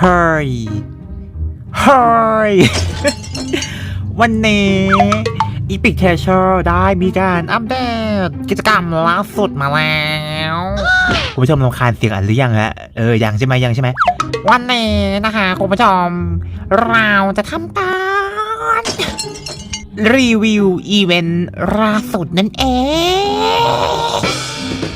เฮ้ยเฮ้ยวันนี้ Epic Treasure ได้มีการอัปเดตกิจกรรมล่าสุดมาแล้วคุณผู้ชมรำคาญเสียงอันหรือยังฮะเออยังใช่ไหมยังใช่ไหมวันนี้นะคะคุณผู้ชม เราจะทำการรีวิวอีเวนต์ล่าสุดนั่นเอง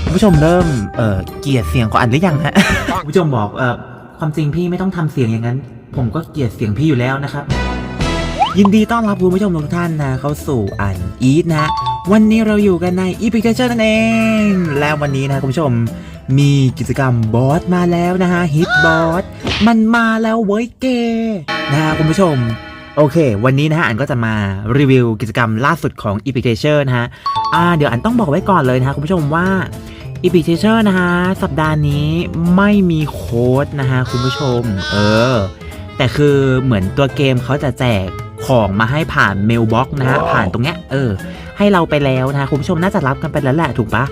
คุณผู้ชมเริ่มเอ่อเกลียดเสียงของอันหรือยังฮะคุณผู้ชมบอกเอ่อ ความจริงพี่ไม่ต้องทำเสียงอย่างนั้น ผมก็เกลียดเสียงพี่อยู่แล้วนะครับ ยินดีต้อนรับคุณผู้ชมทุกท่านนะเข้าสู่อันอีทนะ วันนี้เราอยู่กันใน e p i c a t i o n นั่นเอง และวันนี้นะคุณผู้ชมมีกิจกรรมบอสมาแล้วนะฮะฮิตบอสมันมาแล้วเว้ยเกนะฮะคุณผู้ชม โอเค วันนี้นะฮะอันก็จะมารีวิวกิจกรรมล่าสุดของ e p i c a t i o n นะฮะอ่าเดี๋ยวอันต้องบอกไว้ก่อนเลยนะฮะคุณผู้ชมว่า e p i c a t i o n นะฮะ สัปดาห์นี้ไม่มีโค้ดนะฮะ คุณผู้ชม เออ แต่คือเหมือนตัวเกมเขาจะแจกของมาให้ผ่านเมลบ็อกนะฮะ ผ่านตรงเนี้ย เออ ให้เราไปแล้วนะฮะคุณผู้ชมน่าจะรับกันไปแล้วแหละถูกปะ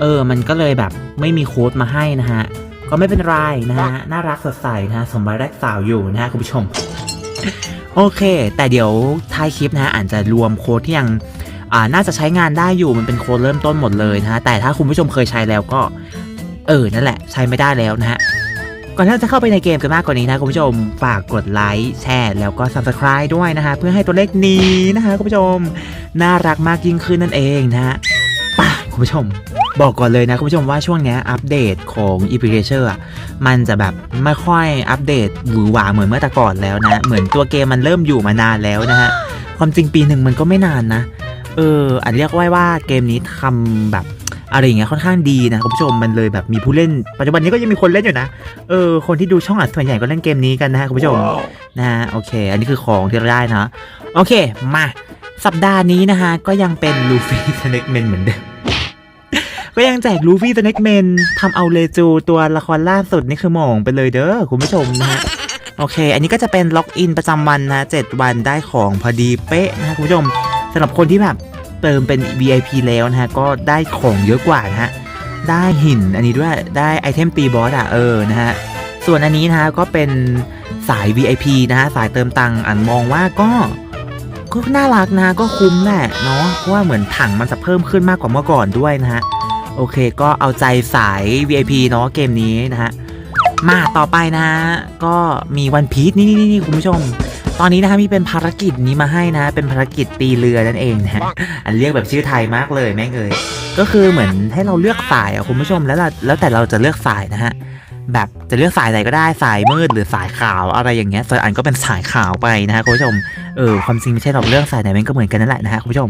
เออ มันก็เลยแบบไม่มีโค้ดมาให้นะฮะ ก็ไม่เป็นไรนะฮะ น่ารักสดใสนะฮะ สมบัติแรกสาวอยู่นะฮะคุณผู้ชม โอเค แต่เดี๋ยวท้ายคลิปนะฮะอาจจะรวมโค้ดที่ยังอ่า น่าจะใช้งานได้อยู่มันเป็นโค้ดเริ่มต้นหมดเลยนะฮะแต่ถ้าคุณผู้ชมเคยใช้แล้วก็ เออนั่นแหละ ใช้ไม่ได้แล้วนะฮะก่อนที่เราจะเข้าไปในเกมกันมากกว่านี้นะคุณผู้ชมฝากกดไลค์แชร์แล้วก็ subscribe ด้วยนะฮะเพื่อให้ตัวเลขนี้นะฮะคุณผู้ชม น่ารักมากยิ่งขึ้นนั่นเองนะฮะป่ะคุณผู้ชมบอกก่อนเลยนะคุณผู้ชมว่าช่วงนี้อัปเดตของ e p l i c a t i o n อะมันจะแบบไม่ค่อยอัปเดตหวือหวาเหมือนเมื่อแต่ก่อนแล้วนะ เหมือนตัวเกมมันเริ่มอยู่มานานแล้วนะฮะ ความจริงปีหนึ่งมันก็ไม่นานนะ เอออันเรียกว่าว่าเกมนี้ทำแบบอะไรอย่างเงี้ยค่อนข้างดีนะคุณผู้ชมมันเลยแบบมีผู้เล่น ปัจจุบันนี้ก็ยังมีคนเล่นอยู่นะเออคนที่ดูช่องอัดส่วนใหญ่ก็เล่นเกมนี้กันนะฮะคุณผู้ชมนะฮะโอเค อันนี้คือของที่เราได้นะโอเคมาสัปดาห์นี้นะฮะก็ยังเป็นลูฟี่สเน็กเมนเหมือนเดิมก็ยังแจกลูฟี่สเน็กเมนทำเอาเลจูตัวละครล่าสุดนี่คือหมองไปเลยเด้อคุณผู้ชมนะฮะโอเค อันนี้ก็จะเป็นล็อกอินประจำวันนะเจ็ดวันได้ของพอดีเป๊ะนะฮะคุณผู้ชมสำหรับคนที่แบบ เติมเป็น VIP แล้วนะฮะ ก็ได้ของเยอะกว่านะฮะ ได้หินอันนี้ด้วย ได้ไอเทมตีบอสอะ เออ นะฮะ ส่วนอันนี้นะฮะ ก็เป็นสาย VIP นะฮะ สายเติมตังค์อันมองว่าก็ ก็น่ารักนะก็คุ้มแหละเนาะ เพราะว่าเหมือนถังมันจะเพิ่มขึ้นมากกว่าเมื่อก่อนด้วยนะฮะ โอเค ก็เอาใจสาย VIP เนาะเกมนี้นะฮะ มาต่อไปนะฮะ ก็มีวันพีชนี่นี่นี่คุณผู้ชม ตอนนี้นะฮะมีเป็นภารกิจนี้มาให้นะ เป็นภารกิจตีเรือนั่นเองนะฮะอันเรียกแบบชื่อไทยมากเลยแม่งเอ่ยก็คือเหมือนให้เราเลือกสายอะคุณผู้ชมแล้วเราแล้วแต่เราจะเลือกสายนะฮะแบบจะเลือกสายไหนก็ได้สายมืดหรือสายขาวอะไรอย่างเงี้ยส่วนอันก็เป็นสายขาวไปนะฮะคุณผู้ชมเออความจริงไม่ใช่หรอกเลือกสายไหนมันก็เหมือนกันนั่นแหละนะฮะคุณผู้ชม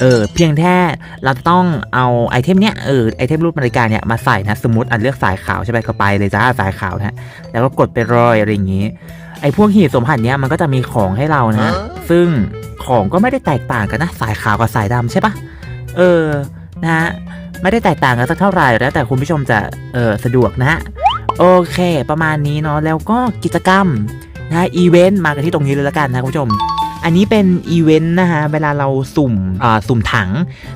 เออเพียงแค่เราต้องเอาไอเทมเนี้ยเออไอเทมรูปนาฬิกาเนี่ยมาใส่นะสมมติอันเลือกสายขาวใช่ไหมก็ไปเลยจ้าสายขาวนะฮะแล้วก็กดไปรอยอะไรอย่างงี้ ไอพวกหีบสมผัสเนี้ยมันก็จะมีของให้เรานะ ซึ่งของก็ไม่ได้แตกต่างกันนะ สายขาวกับสายดำใช่ปะเออ นะฮะ ไม่ได้แตกต่างกันสักเท่าไหร่แล้วแต่คุณผู้ชมจะเออสะดวกนะฮะ โอเค ประมาณนี้เนาะ แล้วก็กิจกรรมนะฮะอีเวนต์มากันที่ตรงนี้เลยละกันนะคุณผู้ชม อันนี้เป็นอีเวนต์นะฮะ เวลาเราสุ่มอ่าสุ่มถัง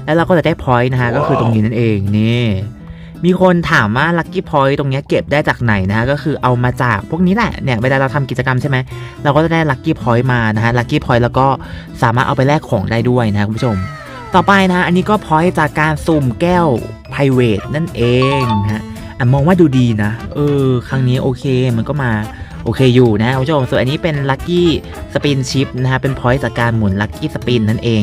แล้วเราก็จะได้พอยต์นะฮะ ก็คือตรงนี้นั่นเองนี่ มีคนถามว่าลัคกี้พอยต์ตรงนี้เก็บได้จากไหนนะฮะก็คือเอามาจากพวกนี้แหละเนี่ยเวลาเราทำกิจกรรมใช่ไหมเราก็จะได้ลัคกี้พอยต์มานะฮะลัคกี้พอยต์แล้วก็สามารถเอาไปแลกของได้ด้วยนะคุณผู้ชม ต่อไปนะอันนี้ก็พอยต์จากการสุ่มแก้ว p r i v a t นั่นเองนะฮะอะมองว่าดูดีนะเออครั้งนี้โอเคมันก็มาโอเคอยู่นะคุณผู้ชมส่วนอันนี้เป็นลัคกี้สปินชิพนะฮะเป็นพอยต์จากการหมุนลัคกี้สปินนั่นเอง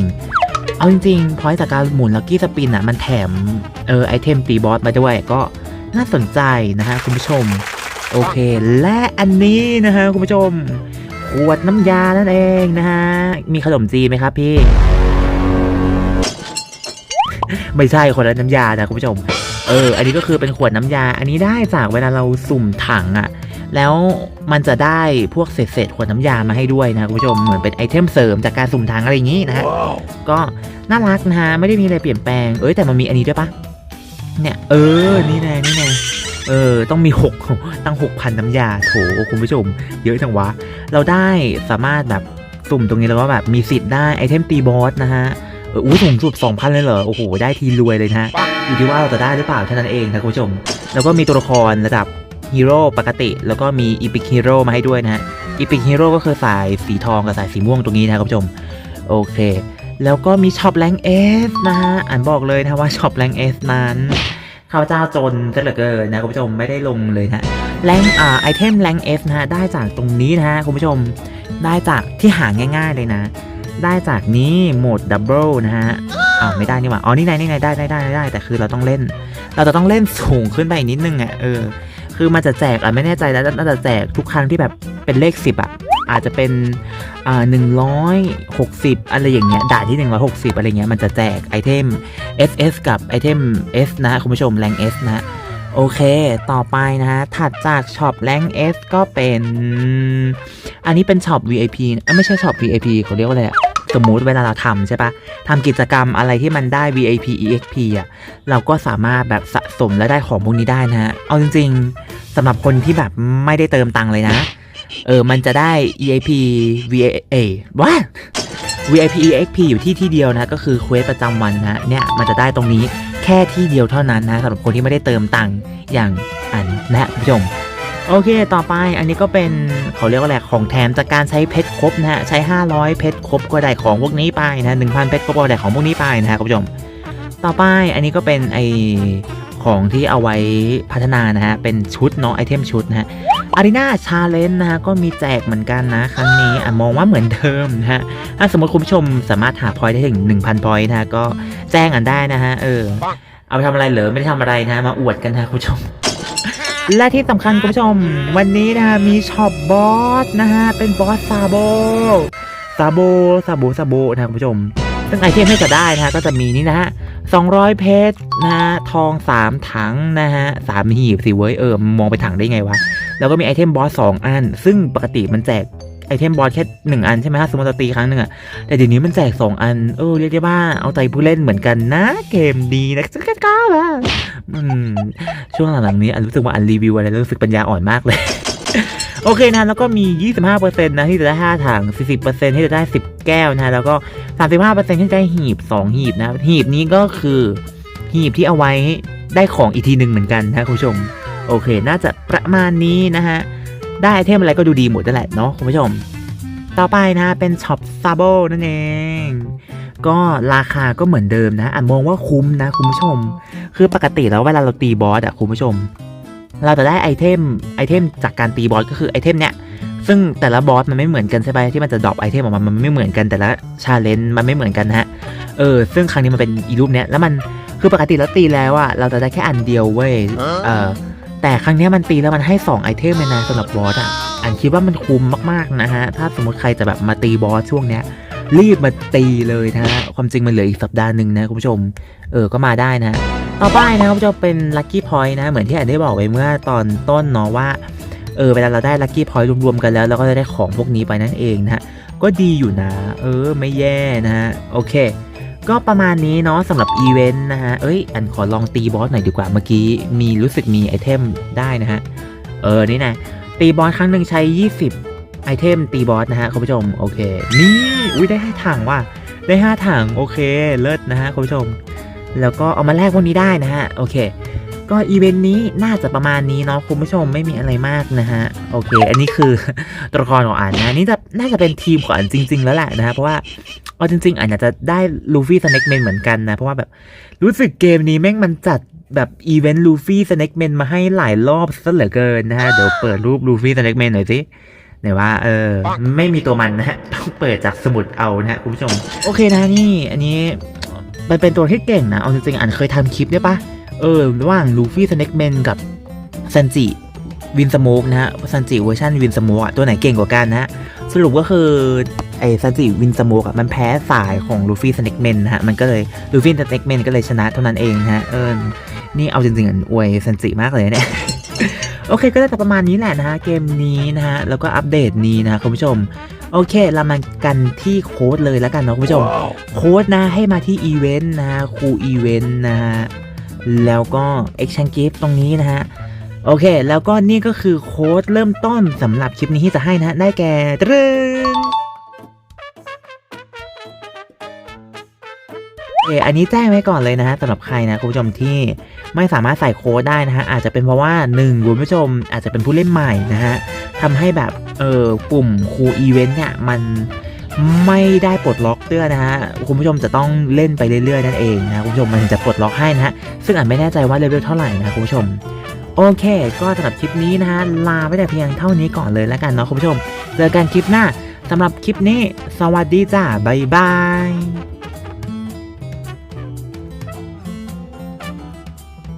เอาจริงๆพอยต์จากการหมุนลัคกี้สปินอะมันแถมเออไอเทมตีบอสมาด้วยก็น่าสนใจนะฮะคุณผู้ชม โอเค และอันนี้นะฮะคุณผู้ชม ขวดน้ำยานั่นเองนะฮะ มีขนมจีนไหมครับพี่ ไม่ใช่คนละน้ำยานะคุณผู้ชม เออ อันนี้ก็คือเป็นขวดน้ำยา อันนี้ได้จากเวลาเราสุ่มถังอะ่ะ แล้วมันจะได้พวกเศษเศษๆขวดน้ำยามาให้ด้วยนะคุณผู้ชมเหมือนเป็นไอเทมเสริมจากการสุ่มถังอะไรอย่างนี้นะฮะก็น่ารักนะฮะไม่ได้มีอะไรเปลี่ยนแปลงเอ้ยแต่มันมีอันนี้ด้วยปะเนี่ยเออนี่แน่นี่แน่เออต้องมีหกตั้งหกพันน้ำยาโถคุณผู้ชม เยอะจังวะ เราได้สามารถแบบสุ่มตรงนี้แล้วก็แบบมีสิทธิ์ได้ไอเทมตีบอสนะฮะเอออู้สูงสุด2,000 เลยเหรอ โอ้โห ได้ทีรวยเลยนะฮะ อยู่ที่ว่าเราจะได้หรือเปล่าเท่านั้นเองนะคุณผู้ชม แล้วก็มีตัวละครระดับ Hero ปกติ แล้วก็มี Epic Hero มาให้ด้วยนะฮะ Epic Hero ก็คือสายสีทองกับสายสีม่วงตรงนี้นะครับผู้ชม โอเค แล้วก็มีช็อปแรงเอสนะฮะอ่านบอกเลยนะว่าช็อปแรงเอสนั้นข้าพเจ้าจนซะเหลือเกินนะคุณผู้ชมไม่ได้ลงเลยนะแรงอ่าไอเทมแรงเอสนะฮะได้จากตรงนี้นะฮะคุณผู้ชมได้จากที่หาง่าย ๆเลยนะ ได้จากนี้โหมดดับเบิลนะฮะอ้าวไม่ได้นี่หว่าอ๋อนี่ไงนี่ไงได้ได้ได้ได้แต่คือเราต้องเล่น เราจะต้องเล่นสูงขึ้นไปอีกนิดนึงอะเออ คือมันจะแจกอะไม่แน่ใจแล้วน่าจะแจกทุกครั้งที่แบบเป็นเลขสิบอะอาจจะเป็นอ่าหนึ่งร้อยหกสิบอะไรอย่างเงี้ยด่านที่หนึ่งร้อยหกสิบอะไรเงี้ยมันจะแจกไอเทม SS กับไอเทม S นะฮะคุณผู้ชมแรง S นะฮะโอเค ต่อไปนะฮะ ถัดจากช็อปแรง S ก็เป็น อันนี้เป็นช็อป VIP อะไม่ใช่ช็อป VIP เขาเรียกว่าอะไรอะ สมมุติเวลาเราทำใช่ปะทำกิจกรรมอะไรที่มันได้ VIP EXP อะเราก็สามารถแบบสะสมและได้ของพวกนี้ได้นะฮะ เอาจริงๆสำหรับคนที่แบบไม่ได้เติมตังค์เลยนะ เออ มันจะได้ EAP VA ว่า VIP EXP อยู่ที่ที่เดียวนะก็คือเควสประจำวันนะเนี่ยมันจะได้ตรงนี้แค่ที่เดียวเท่านั้นนะสำหรับคนที่ไม่ได้เติมตังค์อย่างอันนะคุณผู้ชม โอเค ต่อไปอันนี้ก็เป็นเขาเรียกว่าอะไรของแถมจากการใช้เพชรครบนะฮะ ใช้ 500 เพชรครบก็ได้ของพวกนี้ไปนะ1,000เพชรครบก็ได้ของพวกนี้ไปนะฮะคุณผู้ชม ต่อไปอันนี้ก็เป็นไอของที่เอาไว้พัฒนานะฮะ เป็นชุดเนาะไอเทมชุดนะฮะอารีนาชาเลนจ์นะฮะ ก็มีแจกเหมือนกันนะ ครั้งนี้อะมองว่าเหมือนเดิมนะฮะ ถ้าสมมติคุณผู้ชมสามารถหาพอยได้ถึง 1,000พอยนะฮะ ก็แจ้งกันได้นะฮะ เออ เอาไปทำอะไรเหรอไม่ได้ทำอะไรนะ มาอวดกันนะคุณผู้ชม และที่สำคัญคุณผู้ชม วันนี้นะมีช็อปบอสนะฮะ เป็นบอสซาโบซาโบซาโบซาโบนะคุณผู้ชม ซึ่งไอเทมที่จะได้นะฮะก็จะมีนี่นะฮะ200 เพชรนะฮะ ทอง 3 ถังนะฮะสามหีบสิเว้ยเออ มองไปถังได้ไงวะ แล้วก็มีไอเทมบอส 2 อัน ซึ่งปกติมันแจกไอเทมบอสแค่1อันใช่ไหมฮะสมมติเราตีครั้งหนึ่งอะแต่เดี๋ยวนี้มันแจก2อัน เออ เรียกได้ว่าเอาใจผู้เล่นเหมือนกันนะ เกมดีนะจะก้าวอะ ช่วงหลังๆนี้อันรู้สึกว่าอันรีวิวอะไรรู้สึกปัญญาอ่อนมากเลย โอเคนะแล้วก็มี 25%นะที่จะได้ 5 ถัง 40%ที่จะได้ 10 แก้วนะ แล้วก็ 35%ที่จะได้หีบ 2 หีบนะ หีบนี้ก็คือหีบที่เอาไว้ได้ของอีกทีหนึ่งเหมือนกันนะคุณผู้ชม โอเค น่าจะประมาณนี้นะฮะ ได้ไอเทมอะไรก็ดูดีหมดนั่นแหละเนาะคุณผู้ชม ต่อไปนะเป็นช็อปซาโบนั่นเอง ก็ราคาก็เหมือนเดิมนะอะมองว่าคุ้มนะคุณผู้ชม คือปกติแล้วเวลาเราตีบอสอะคุณผู้ชม เราจะได้ไอเทมไอเทมจากการตีบอสก็คือไอเทมเนี้ยซึ่งแต่ละบอสมันไม่เหมือนกันใช่ไหมที่มันจะดรอปไอเทมออกมา มันไม่เหมือนกันแต่ละชาเลนจ์มันไม่เหมือนกันฮะ เออ ซึ่งครั้งนี้มันเป็นอีรูปเนี้ยแล้วมันคือปกติแล้วตีแล้วอะเราจะได้แค่อันเดียวเว้ย เออแต่ครั้งนี้มันตีแล้วมันให้ 2 ไอเทมเลยนะสำหรับบอสอะอันคิดว่ามันคุ้มมากๆนะฮะ ถ้าสมมติใครจะแบบมาตีบอสช่วงเนี้ย รีบมาตีเลยนะฮะความจริงมันเหลืออีกสัปดาห์หนึ่งนะคุณผู้ชม เออก็มาได้นะต่อไปนะครับจะเป็นลัคกี้พอยต์นะเหมือนที่อันได้บอกไปเมื่อตอนต้นเนาะว่าเออเวลาเราได้ลัคกี้พอยต์รวมๆกันแล้วเราก็จะได้ของพวกนี้ไปนั่นเองนะฮะก็ดีอยู่นะ เออไม่แย่นะฮะโอเค ก็ประมาณนี้เนาะสำหรับอีเวนต์นะฮะเอ้ยอันขอลองตีบอสหน่อยดีกว่าเมื่อกี้มีรู้สึกมีไอเทมได้นะฮะเออนี่นะตีบอสครั้งหนึ่งใช้ 20 ไอเทมตีบอสนะฮะคุณผู้ชมโอเค นี่อุ้ยได้ห้าถังว่ะได้ห้าถังโอเคเลิศนะฮะคุณผู้ชม แล้วก็เอามาแลกพวกนี้ได้นะฮะโอเค ก็อีเวนต์นี้น่าจะประมาณนี้เนาะคุณผู้ชมไม่มีอะไรมากนะฮะโอเค อันนี้คือตัวละครของอันนะนี่จะน่าจะเป็นทีมของอันจริง ๆ แล้วแหละนะฮะเพราะว่าเอาจริง ๆอันอาจจะได้ลูฟี่สเน็กเมนเหมือนกันนะเพราะว่าแบบรู้สึกเกมนี้แม่งมันจัดแบบอีเวนต์ลูฟี่สเน็กเมนมาให้หลายรอบซะเหลือเกินนะฮะเดี๋ยวเปิดรูปลูฟี่สเน็กเมนหน่อยสิ ไหนว่าเออไม่มีตัวมันนะฮะต้องเปิดจากสมุดเอานะฮะคุณผู้ชม โอเคนะนี่ อันนี้มันเป็นตัวที่เก่งนะ เอาจริงๆอันเคยทำคลิปได้ปะเออระหว่างลูฟี่สเน็กแมนกับซันจิวินสโมกนะฮะซันจิเวอร์ชันวินสโมกอะตัวไหนเก่งกว่ากันนะฮะสรุปก็คือไอ้ซันจิวินสโมกอะมันแพ้สายของลูฟี่สเน็กแมนนะฮะมันก็เลยลูฟี่สเน็กแมนก็เลยชนะเท่านั้นเองนะฮะเออนี่เอาจริงๆอันอวยซันจิมากเลยเนี่ย โอเคก็ได้แต่ประมาณนี้แหละนะฮะเกมนี้นะฮะแล้วก็อัปเดตนี้นะฮะคุณผู้ชม โอเคเรามากันที่โค้ดเลยแล้วกันเนาะคุณผู้ชม โค้ดนะให้มาที่อีเวนต์นะคูอีเวนต์นะฮะแล้วก็ Exchange Gift ตรงนี้นะฮะโอเค แล้วก็นี่ก็คือโค้ดเริ่มต้นสำหรับคลิปนี้ที่จะให้นะฮะได้แก่ตรึง เอออันนี้แจ้งไว้ก่อนเลยนะฮะสำหรับใครนะคุณผู้ชมที่ไม่สามารถใส่โค้ดได้นะฮะอาจจะเป็นเพราะว่าหนึ่งคุณผู้ชมอาจจะเป็นผู้เล่นใหม่นะฮะทำให้แบบเออปุ่มครูอีเวนต์เนี่ยมันไม่ได้ปลดล็อกเตื้อนะฮะคุณผู้ชมจะต้องเล่นไปเรื่อยๆนั่นเองนะคุณผู้ชมมันจะปลดล็อกให้นะฮะซึ่งอาจไม่แน่ใจว่าเลเวลเท่าไหร่นะคุณผู้ชมโอเค ก็สำหรับคลิปนี้นะฮะลาไปแต่เพียงเท่านี้ก่อนเลยแล้วกันเนาะคุณผู้ชม เจอกันคลิปหน้าสำหรับคลิปนี้ สวัสดีจ้าบ๊ายบาย